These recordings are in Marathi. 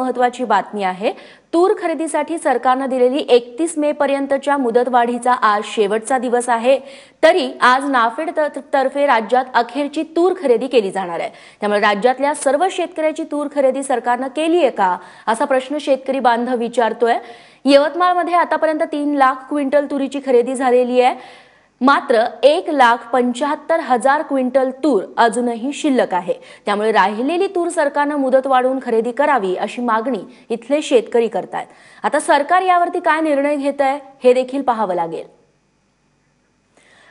महत्वाची बातमी आहे. तूर खरेदीसाठी सरकारनं दिलेली एकतीस मे पर्यंतच्या मुदतवाढीचा आज शेवटचा दिवस आहे. तरी आज नाफेड त- तर्फे राज्यात अखेरची तूर खरेदी केली जाणार आहे. त्यामुळे राज्यातल्या सर्व शेतकऱ्याची तूर खरेदी सरकारनं केली आहे का? असा प्रश्न शेतकरी बांधव विचारतोय. यवतमाळमध्ये आतापर्यंत तीन लाख क्विंटल तुरीची खरेदी झालेली आहे. मात्र एक लाख पंच्याहत्तर हजार क्विंटल तूर अजूनही शिल्लक आहे. त्यामुळे राहिलेली तूर सरकारनं मुदत वाढवून खरेदी करावी अशी मागणी इथले शेतकरी करतायत. आता सरकार यावरती काय निर्णय घेत आहे हे देखील पाहावं लागेल.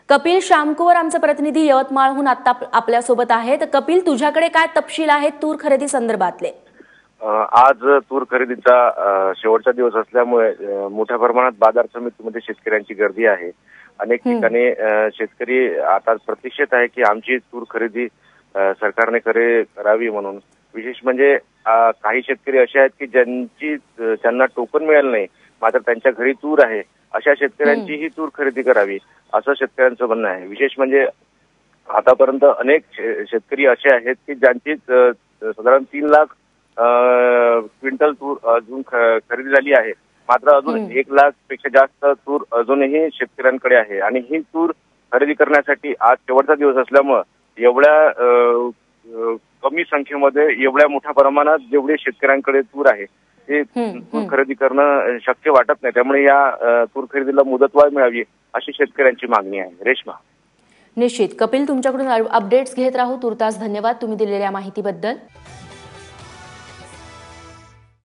कपिल शामकुवर आमचे प्रतिनिधी यवतमाळहून आता आपल्यासोबत आहेत. कपिल तुझ्याकडे काय तपशील आहेत तूर खरेदी संदर्भातले? आज तूर खरेदीचा शेवटचा दिवस असल्यामुळे मोठ्या प्रमाणात बाजार समितीमध्ये शेतकऱ्यांची गर्दी आहे. अनेक ठिकाणी शेतकरी आता प्रतीक्षेत आहे की आमची तूर खरेदी सरकारने करे करावी म्हणून. विशेष म्हणजे काही शेतकरी असे आहेत की ज्यांची त्यांना टोकन मिळालं नाही मात्र त्यांच्या घरी तूर आहे अशा शेतकऱ्यांची ही तूर खरेदी करावी असं शेतकऱ्यांचं म्हणणं आहे. विशेष म्हणजे आतापर्यंत अनेक शेतकरी असे आहेत की ज्यांची साधारण तीन लाख क्विंटल तूर अजून खरेदी झाली आहे. मात्र अजून एक लाखपेक्षा जास्त तूर अजूनही शेतकऱ्यांकडे आहे. आणि ही तूर खरेदी करण्यासाठी आज शेवटचा दिवस असल्यामुळं एवढ्या कमी संख्येमध्ये एवढ्या मोठ्या प्रमाणात जेवढे शेतकऱ्यांकडे तूर आहे ते तूर खरेदी करणं शक्य वाटत नाही. त्यामुळे या तूर खरेदीला मुदतवाढ मिळावी अशी शेतकऱ्यांची मागणी आहे. रेश्मा. निश्चित. कपिल तुमच्याकडून अपडेट्स घेत राहू. तुर्तास धन्यवाद तुम्ही दिलेल्या माहितीबद्दल.